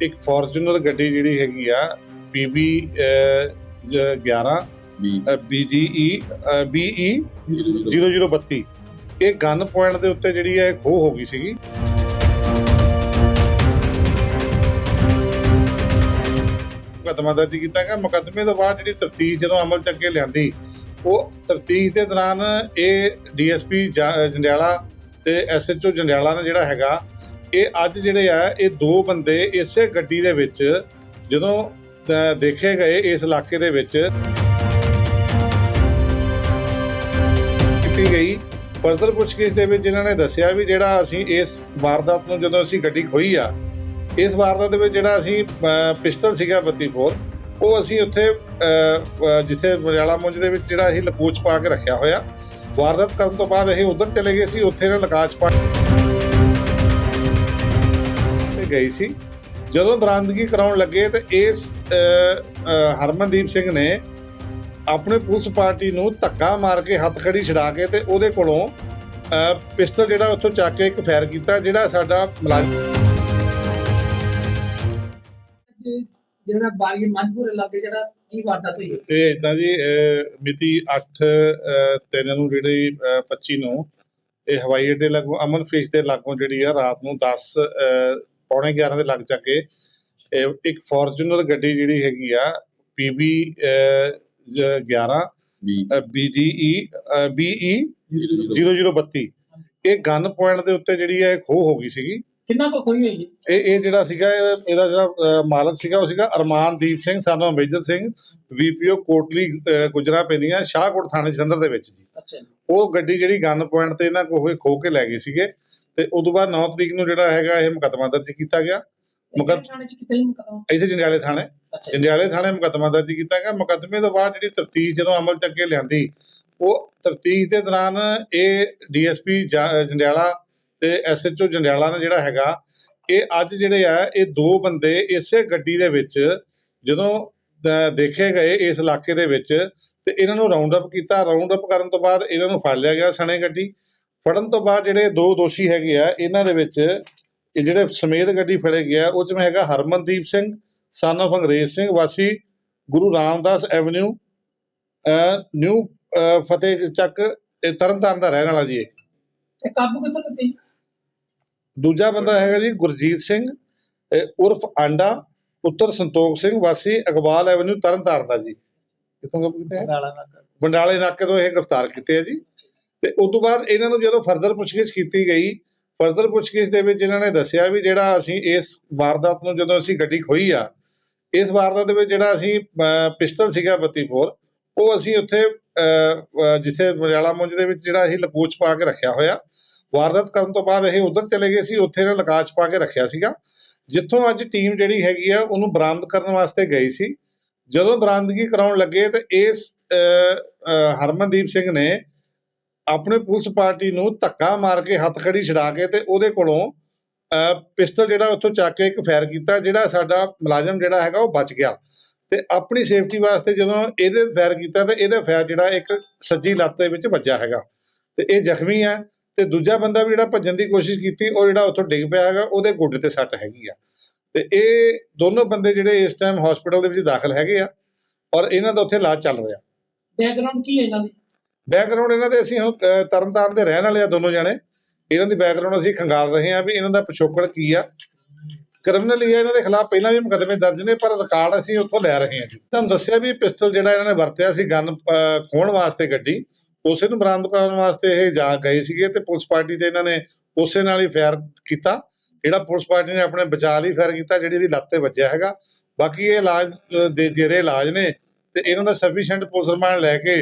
ਇੱਕ ਫੋਰਚੂਨਰ ਗੱਡੀ ਜਿਹੜੀ ਹੈਗੀ ਆ PB 11 ਵੀ BDE BE 0032 ਇਹ ਗਨ ਪੁਆਇੰਟ ਦੇ ਉੱਤੇ ਜਿਹੜੀ ਹੈ ਖੋ ਹੋ ਗਈ ਸੀਗੀ। ਮੁਕੱਦਮਾ ਦਰਜ ਕੀਤਾ ਗਿਆ। ਮੁਕੱਦਮੇ ਤੋਂ ਬਾਅਦ ਜਿਹੜੀ ਤਫਤੀਸ਼ ਜਦੋਂ ਅਮਲ ਚ ਅੱਗੇ ਲਿਆਂਦੀ ਉਹ ਤਫਤੀਸ਼ ਦੇ ਦੌਰਾਨ ਇਹ ਡੀਐਸਪੀ ਜੰਡਿਆਲਾ ਤੇ ਐਸਐਚਓ ਜੰਡਿਆਲਾ ਨੇ ਜਿਹੜਾ ਹੈਗਾ ਇਹ ਅੱਜ ਜਿਹੜੇ ਆ ਇਹ ਦੋ ਬੰਦੇ ਇਸੇ ਗੱਡੀ ਦੇ ਵਿੱਚ ਜਦੋਂ ਦੇਖੇ ਗਏ ਇਸ ਇਲਾਕੇ ਦੇ ਵਿੱਚ ਕੀਤੀ ਗਈ। ਫਰਦਰ ਪੁੱਛਗਿੱਛ ਦੇ ਵਿੱਚ ਇਹਨਾਂ ਨੇ ਦੱਸਿਆ ਵੀ ਜਿਹੜਾ ਅਸੀਂ ਇਸ ਵਾਰਦਾਤ ਨੂੰ ਜਦੋਂ ਅਸੀਂ ਗੱਡੀ ਖੋਈ ਆ ਇਸ ਵਾਰਦਾਤ ਦੇ ਵਿੱਚ ਜਿਹੜਾ ਅਸੀਂ ਅਹ, ਪਿਸਟਲ ਸੀਗਾ 32 ਉਹ ਅਸੀਂ ਉੱਥੇ ਜਿੱਥੇ ਮਰਿਆਲਾ ਮੁੰਜ ਦੇ ਵਿੱਚ ਜਿਹੜਾ ਅਸੀਂ ਲਕੂਚ ਪਾ ਕੇ ਰੱਖਿਆ ਹੋਇਆ। ਵਾਰਦਾਤ ਕਰਨ ਤੋਂ ਬਾਅਦ ਅਸੀਂ ਉਧਰ ਚਲੇ ਗਏ ਸੀ ਉੱਥੇ ਇਹਨਾਂ ਲਕਾਚ ਪਾ ਤੇ ਗਈ ਸੀ। ਜਦੋਂ ਬਰਾਮਦਗੀ ਕਰਾਉਣ ਲੱਗੇ ਤੇ ਇਸ ਹਰਮਨਦੀਪ ਸਿੰਘ ਨੇ ਆਪਣੇ ਪੁਲਿਸ ਪਾਰਟੀ ਨੂੰ ਧੱਕਾ ਮਾਰ ਕੇ ਹੱਥ ਖੜੀ ਛਡਾ ਕੇ ਤੇ ਉਹਦੇ ਕੋਲੋਂ ਪਿਸਤਲ ਜਿਹੜਾ ਉੱਥੋਂ ਚੱਕ ਕੇ ਇੱਕ ਫਾਇਰ ਕੀਤਾ ਜਿਹੜਾ ਸਾਡਾ ਮੁਲਾਜ਼ਮ ਜਿਹੜਾ ਬਾਗੀ ਮਨਪੁਰ ਇਲਾਕੇ ਜਿਹੜਾ ਕੀ ਵਾਰਦਾਤ ਹੋਈ? ਇਹ ਇਦਾਂ ਜੀ ਮਿਤੀ 8 3 ਨੂੰ ਜਿਹੜੀ ਅਹ, 25 ਨੂੰ ਇਹ ਹਵਾਈ ਅੱਡੇ ਲਾਗੋਂ ਅਮਨ ਫੀਸ ਦੇ ਲਾਗੋਂ ਜਿਹੜੀ ਆ ਰਾਤ ਨੂੰ 10 ਅਹ, ਪੌਣੇ 11 ਦੇ ਲੱਗ ਜਾ ਕੇ ਇਹ ਇੱਕ ਫੋਰਚੂਨਰ ਗੱਡੀ ਜਿਹੜੀ ਹੈਗੀ ਆ PB 11 ਵੀ BDE BE 0032 ਇਹ ਗਨ ਪੁਆਇੰਟ ਦੇ ਉੱਤੇ ਜਿਹੜੀ ਹੈ ਖੋ ਹੋ ਗਈ ਸੀਗੀ। ਕਿੰਨਾ ਕੁ ਖੋਈ ਹੋਈ ਹੈ ਇਹ ਇਹ ਜਿਹੜਾ ਸੀਗਾ ਇਹ- ਇਹਦਾ ਜਿਹੜਾ ਮਾਲਕ ਸੀਗਾ ਉਹ ਸੀਗਾ ਅਰਮਾਨਦੀਪ ਸਿੰਘ ਸਾਨੂੰ ਮੇਜਰ ਸਿੰਘ ਵੀਪੀਓ ਕੋਟਲੀ ਗੁਜਰਾ ਪੈਂਦੀਆਂ ਸ਼ਾਹਕੋਟ ਥਾਣੇ ਜਲੰਧਰ ਦੇ ਵਿੱਚ ਜੀ। ਅੱਛਾ ਉਹ ਗੱਡੀ ਜਿਹੜੀ ਗਨ ਪੁਆਇੰਟ ਤੇ ਇਹਨਾਂ ਕੋਲ ਖੋ ਕੇ ਲੈ ਗਏ ਸੀਗੇ। ਤੇ ਉਦੋਂ ਬਾਅਦ 9 ਤਰੀਕ ਨੂੰ ਜਿਹੜਾ ਹੈਗਾ ਇਹ ਮੁਕੱਦਮਾ ਦਰਜ ਕੀਤਾ ਗਿਆ। ਮੁਕੱਦ- ਮੁਕੱਦਮਾ ਚ ਕਿਤੇ ਹੀ ਮੁਕੱਦਮਾ? ਇਸੇ ਜੰਡਿਆਲੇ ਥਾਣੇ। ਜੰਡਿਆਲੇ ਥਾਣੇ ਮੁਕੱਦਮਾ ਦਰਜ ਕੀਤਾ ਗਿਆ। ਮੁਕੱਦਮੇ ਤੋਂ ਬਾਅਦ ਜਿਹੜੀ ਤਫਤੀਸ਼ ਜਦੋਂ ਅਮਲ ਚ ਅੱਗੇ ਲਿਆਂਦੀ ਉਹ ਤਫਤੀਸ਼ ਦੇ ਦੌਰਾਨ ਇਹ ਡੀਐਸਪੀ ਜੰਡਿਆਲਾ ਤੇ ਐਸਐਚਓ ਜੰਡਿਆਲਾ ਨੇ ਜਿਹੜਾ ਹੈਗਾ ਇਹ ਅੱਜ ਜਿਹੜੇ ਆ ਇਹ ਦੋ ਬੰਦੇ ਇਸੇ ਗੱਡੀ ਦੇ ਵਿੱਚ ਜਦੋਂ ਦੇਖੇ ਗਏ ਇਸ ਇਲਾਕੇ ਦੇ ਵਿੱਚ ਤੇ ਇਹਨਾਂ ਨੂੰ ਰਾਉਂਡ ਅਪ ਕੀਤਾ। ਰਾਉਂਡ ਅਪ ਕਰਨ ਤੋਂ ਬਾਅਦ ਇਹਨਾਂ ਨੂੰ ਫੜ ਲਿਆ ਗਿਆ ਸਣੇ ਗੱਡੀ। ਫੜਨ ਤੋਂ ਬਾਅਦ ਜਿਹੜੇ ਦੋ ਦੋਸ਼ੀ ਹੈਗੇ ਆ ਇਹਨਾਂ ਦੇ ਵਿੱਚ ਇਹ ਜਿਹੜੇ ਸਮੇਤ ਗੱਡੀ ਫੜੇ ਗਿਆ ਉਹ ਚ ਮੈਂ ਹੈਗਾ ਹਰਮਨਦੀਪ ਸਿੰਘ ਸਨ of ਅੰਗਰੇਜ਼ ਸਿੰਘ ਵਾਸੀ ਗੁਰੂ ਰਾਮਦਾਸ ਐਵਨਿਊ ਨਿਊ ਫਤਿਹ ਚੱਕ ਇਹ ਤਰਨਤਾਰਨ ਦਾ ਰਹਿਣ ਵਾਲਾ ਜੀ ਇਹ। ਕਾਬੂ ਕਿੱਥੋਂ ਕੀਤੀ? ਦੂਜਾ ਬੰਦਾ ਹੈਗਾ ਜੀ ਗੁਰਜੀਤ ਸਿੰਘ ਉਰਫ ਆਂਡਾ ਪੁੱਤਰ ਸੰਤੋਖ ਸਿੰਘ ਵਾਸੀ ਅਕਬਾਲ ਐਵਨਿਊ ਤਰਨਤਾਰਨ ਦਾ ਜੀ। ਕਿੱਥੋਂ ਕੰਮ ਕੀਤਾ ਹੈ ਬੰਡਾਲੇ ਨਾਕੇ ਤੋਂ ਇਹ ਗ੍ਰਿਫਤਾਰ ਕੀਤੇ ਆ ਜੀ। ਤੇ ਉਸ ਤੋਂ ਬਾਅਦ ਇਹਨਾਂ ਨੂੰ ਜਦੋਂ ਫਰਦਰ ਪੁੱਛਗਿੱਛ ਕੀਤੀ ਗਈ ਫਰਦਰ ਪੁੱਛਗਿੱਛ ਦੇ ਵਿੱਚ ਇਹਨਾਂ ਨੇ ਦੱਸਿਆ ਵੀ ਜਿਹੜਾ ਅਸੀਂ ਇਸ ਵਾਰਦਾਤ ਨੂੰ ਜਦੋਂ ਅਸੀਂ ਗੱਡੀ ਖੋਈ ਆ, ਇਸ ਵਾਰਦਾਤ ਦੇ ਵਿੱਚ ਜਿਹੜਾ ਅਸੀਂ ਪਿਸਟਲ ਸੀਗਾ 32 ਉਹ ਅਸੀਂ ਉੱਥੇ ਜਿੱਥੇ ਮਰਿਆਲਾ ਮੁੰਜ ਦੇ ਵਿੱਚ ਜਿਹੜਾ ਅਸੀਂ ਲਕੂਚ ਪਾ ਕੇ ਰੱਖਿਆ ਹੋਇਆ, ਵਾਰਦਾਤ ਕਰਨ ਤੋਂ ਬਾਅਦ ਇਹ ਉਧਰ ਚਲੇ ਗਏ ਸੀ, ਉੱਥੇ ਇਹਨਾਂ ਲਕਾਚ ਪਾ ਕੇ ਰੱਖਿਆ ਸੀਗਾ। ਜਿੱਥੋਂ ਅੱਜ ਟੀਮ ਜਿਹੜੀ ਹੈਗੀ ਆ, ਉਹਨੂੰ ਬਰਾਮਦ ਕਰਨ ਵਾਸਤੇ ਗਈ ਸੀ। ਜਦੋਂ ਬਰਾਮਦਗੀ ਕਰਾਉਣ ਲੱਗੇ ਤੇ ਇਸ ਹਰਮਨਦੀਪ ਸਿੰਘ ਨੇ ਆਪਣੇ ਪੁਲਿਸ ਪਾਰਟੀ ਨੂੰ ਧੱਕਾ ਮਾਰ ਕੇ ਹੱਥ ਛਡਾ ਕੇ ਤੇ ਉਹਦੇ ਕੋਲੋਂ ਪਿਸਤਲ ਜਿਹੜਾ ਉੱਥੋਂ ਚੱਕ ਕੇ ਇੱਕ ਫਾਇਰ ਕੀਤਾ, ਜਿਹੜਾ ਸਾਡਾ ਮੁਲਾਜ਼ਮ ਜਿਹੜਾ ਹੈਗਾ ਉਹ ਬਚ ਗਿਆ। ਤੇ ਆਪਣੀ ਸੇਫਟੀ ਵਾਸਤੇ ਜਦੋਂ ਇਹਦੇ ਫਾਇਰ ਕੀਤਾ ਤੇ ਇਹਦਾ ਫਾਇਰ ਜਿਹੜਾ ਇੱਕ ਸੱਜੀ ਲੱਤ ਦੇ ਵਿੱਚ ਵੱਜਾ ਹੈਗਾ। ਤੇ ਇਹ ਜ਼ਖਮੀ ਹੈ ਤੇ ਦੂਜਾ ਬੰਦਾ ਵੀ ਜਿਹੜਾ ਭੱਜਣ ਦੀ ਕੋਸ਼ਿਸ਼ ਕੀਤੀ, ਉਹ ਜਿਹੜਾ ਉੱਥੋਂ ਡਿੱਗ ਪਿਆ ਹੈਗਾ, ਉਹਦੇ ਗੋਡੇ ਤੇ ਸੱਟ ਹੈਗੀ ਆ। ਤੇ ਇਹ ਦੋਨੋਂ ਬੰਦੇ ਜਿਹੜੇ ਇਸ ਟਾਈਮ ਹਸਪੀਟਲ ਦੇ ਵਿੱਚ ਦਾਖਲ ਹੈਗੇ ਆ ਔਰ ਇਹਨਾਂ ਦਾ ਉੱਥੇ ਇਲਾਜ ਚੱਲ ਰਿਹਾ। ਬੈਕਗ੍ਰਾਉਂਡ ਕੀ ਹੈ ਇਹਨਾਂ ਦੀ? ਬੈਕਗ੍ਰਾਉਂਡ ਇਹਨਾਂ ਦੇ ਅਸੀਂ ਹੁਣ ਅਹ, ਤਰਨਤਾਰਨ ਦੇ ਰਹਿਣ ਵਾਲੇ ਆ ਦੋਨੋਂ ਜਣੇ। ਇਹਨਾਂ ਦੀ ਬੈਕਗ੍ਰਾਉਂਡ ਅਸੀਂ ਖੰਗਾਲ ਰਹੇ ਹਾਂ ਵੀ ਇਹਨਾਂ ਦਾ ਪਿਛੋਕੜ ਕੀ ਆ। ਕ੍ਰਿਮੀਨਲ ਇਹਨਾਂ ਦੇ ਖਿਲਾਫ ਪਹਿਲਾਂ ਵੀ ਮੁਕੱਦਮੇ ਦਰਜ ਨੇ ਪਰ ਰਿਕਾਰਡ ਅਸੀਂ ਉੱਥੋਂ ਲੈ ਰਹੇ ਹਾਂ ਤੁਹਾਨੂੰ ਦੱਸਿਆ ਵੀ ਪਿਸਤਲ ਜਿਹੜਾ ਇਹਨਾਂ ਨੇ ਵਰਤਿਆ ਸੀ ਗਨ ਖੋਣ ਵਾਸਤੇ ਗੱਡੀ ਉਸੇ ਨੂੰ ਬਰਾਮਦ ਕਰਨ ਵਾਸਤੇ ਇਹ ਜਾ ਗਏ ਸੀਗੇ ਤੇ ਪੁਲਿਸ ਪਾਰਟੀ ਤੇ ਇਹਨਾਂ ਨੇ ਉਸੇ ਨਾਲ ਹੀ ਫਾਇਰ ਕੀਤਾ। ਜਿਹੜਾ ਪੁਲਿਸ ਪਾਰਟੀ ਨੇ ਆਪਣੇ ਬਚਾਅ ਲਈ ਫਾਇਰ ਕੀਤਾ ਜਿਹੜੀ ਇਹਦੀ ਲੱਤ ਤੇ ਵੱਜਿਆ ਹੈਗਾ। ਬਾਕੀ ਇਹ ਇਲਾਜ ਦੇ ਜਿਹੜੇ ਇਲਾਜ ਨੇ ਤੇ ਇਹਨਾਂ ਦਾ ਸਫੀਸ਼ੀਐਂਟ ਪੁਲਿਸ ਰਿਮਾਂਡ ਲੈ ਕੇ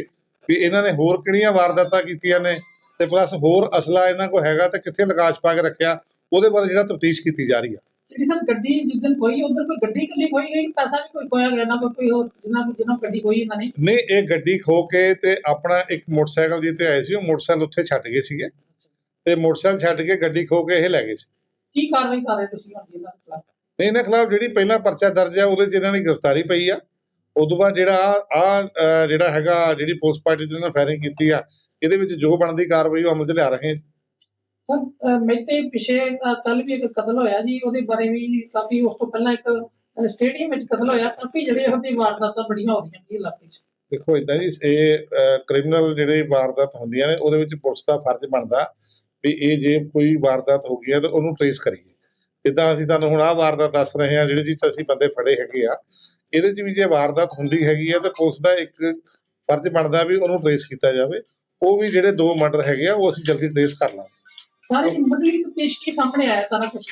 ਵੀ ਇਹਨਾਂ ਨੇ ਹੋਰ ਕਿਹੜੀਆਂ ਵਾਰਦਾਤਾਂ ਕੀਤੀਆਂ ਨੇ ਤੇ ਪਲੱਸ ਹੋਰ ਅਸਲਾ ਇਹਨਾਂ ਕੋਲ ਹੈਗਾ ਤੇ ਕਿੱਥੇ ਲਕਾਸ਼ ਪਾ ਕੇ ਰੱਖਿਆ ਉਹਦੇ ਬਾਰੇ ਜਿਹੜਾ ਤਫਤੀਸ਼ ਕੀਤੀ ਜਾ ਰਹੀ ਹੈ ਜਿਹੜੀ ਸਰ ਗੱਡੀ ਜਿਸ ਦਿਨ ਖੋਈ ਉਧਰ ਕੋਈ ਗੱਡੀ ਇਕੱਲੀ ਖੋਈ ਗਈ ਪੈਸਾ ਵੀ ਕੋਈ ਖੋਇਆ ਗਿਆ ਨਾ ਕੋਈ ਕੋਈ ਹੋਰ ਜਿੰਨਾ ਕੋਈ ਜਿੰਨਾ ਗੱਡੀ ਖੋਈ ਇਹਨਾਂ ਨੇ। ਨਹੀਂ ਇਹ ਗੱਡੀ ਖੋ ਕੇ ਤੇ ਆਪਣਾ ਇੱਕ ਮੋਟਰਸਾਈਕਲ ਜਿੱਤੇ ਆਏ ਸੀ ਉਹ ਮੋਟਰਸਾਈਕਲ ਉੱਥੇ ਛੱਡ ਗਏ ਸੀਗੇ। ਤੇ ਮੋਟਰਸਾਈਕਲ ਛੱਡ ਕੇ ਗੱਡੀ ਖੋ ਕੇ ਇਹ ਲੈ ਗਏ ਸੀ। ਕੀ ਕਾਰਵਾਈ ਕਰ ਰਹੇ ਤੁਸੀਂ ਹੁਣ ਇਹਨਾਂ ਖਿਲਾਫ? ਨਹੀਂ ਇਹਨਾਂ ਖਿਲਾਫ ਜਿਹੜੀ ਪਹਿਲਾ ਪਰਚਾ ਦਰਜ ਆ ਉਹਦੇ 'ਚ ਇਹਨਾਂ ਦੀ ਗ੍ਰਿਫਤਾਰੀ ਪਈ ਆ। ਉਦੋਂ ਬਾਅਦ ਜਿਹੜਾ ਆ ਜਿਹੜਾ ਹੈਗਾ ਜਿਹੜੀ ਪੁਲਿਸ ਪਾਰਟੀ ਦੇ ਨਾਲ ਫਾਇਰਿੰਗ ਕੀਤੀ ਆ ਇਹਦੇ ਵਿੱਚ ਜੋ ਬਣਦੀ ਕਾਰਵਾਈ ਉਹ ਅਮਲ 'ਚ ਲਿਆ ਰਹੇ ਸਰ ਮੇਤੇ ਪਿਛੇ ਕੱਲ ਵੀ ਇੱਕ ਕਤਲ ਹੋਇਆ ਜੀ ਉਹਦੇ ਬਾਰੇ ਵੀ ਕਾਫੀ ਉਸ ਤੋਂ ਪਹਿਲਾਂ ਇੱਕ ਸਟੇਡੀਅਮ ਵਿੱਚ ਕਤਲ ਹੋਇਆ ਕਾਫੀ ਜਿਹੜੇ ਉਹਦੀ ਵਾਰਦਾਤਾਂ ਬੜੀਆਂ ਹੋ ਰਹੀਆਂ ਜੀ ਇਲਾਕੇ 'ਚ। ਦੇਖੋ ਇਦਾਂ ਜੀ ਇਹ ਕ੍ਰਿਮੀਨਲ ਜਿਹੜੇ ਵਾਰਦਾਤ ਹੁੰਦੀਆਂ ਨੇ ਉਹਦੇ ਵਿੱਚ ਪੁਲਿਸ ਦਾ ਫਰਜ਼ ਬਣਦਾ ਵੀ ਇਹ ਜੇ ਕੋਈ ਵਾਰਦਾਤ ਹੋ ਗਈ ਹੈ ਤਾਂ ਉਹਨੂੰ ਟ੍ਰੇਸ ਕਰੀਏ। ਜਿੱਦਾਂ ਅਸੀਂ ਤੁਹਾਨੂੰ ਹੁਣ ਆਹ ਵਾਰਦਾਤ ਦੱਸ ਰਹੇ ਹਾਂ ਜਿਹੜੇ 'ਚ ਅਸੀਂ ਬੰਦੇ ਫੜੇ ਹੈਗੇ ਆ ਇਹਦੇ 'ਚ ਵੀ ਜੇ ਵਾਰਦਾਤ ਹੁੰਦੀ ਹੈਗੀ ਆ ਤਾਂ ਪੁਲਿਸ ਦਾ ਇੱਕ ਫਰਜ਼ ਬਣਦਾ ਵੀ ਉਹਨੂੰ ਟ੍ਰੇਸ ਕੀਤਾ ਜਾਵੇ। ਉਹ ਵੀ ਜਿਹੜੇ ਦੋ ਮਰਡਰ ਹੈਗੇ ਆ, ਉਹ ਅਸੀਂ ਜਲਦੀ ਟ੍ਰੇਸ ਕਰ ਲਾਂਗੇ। ਸਾਰੇ ਮੁੱਢਲੀ ਤਫਤੀਸ਼ ਸਾਹਮਣੇ ਆਇਆ ਸਾਰਾ ਕੁਝ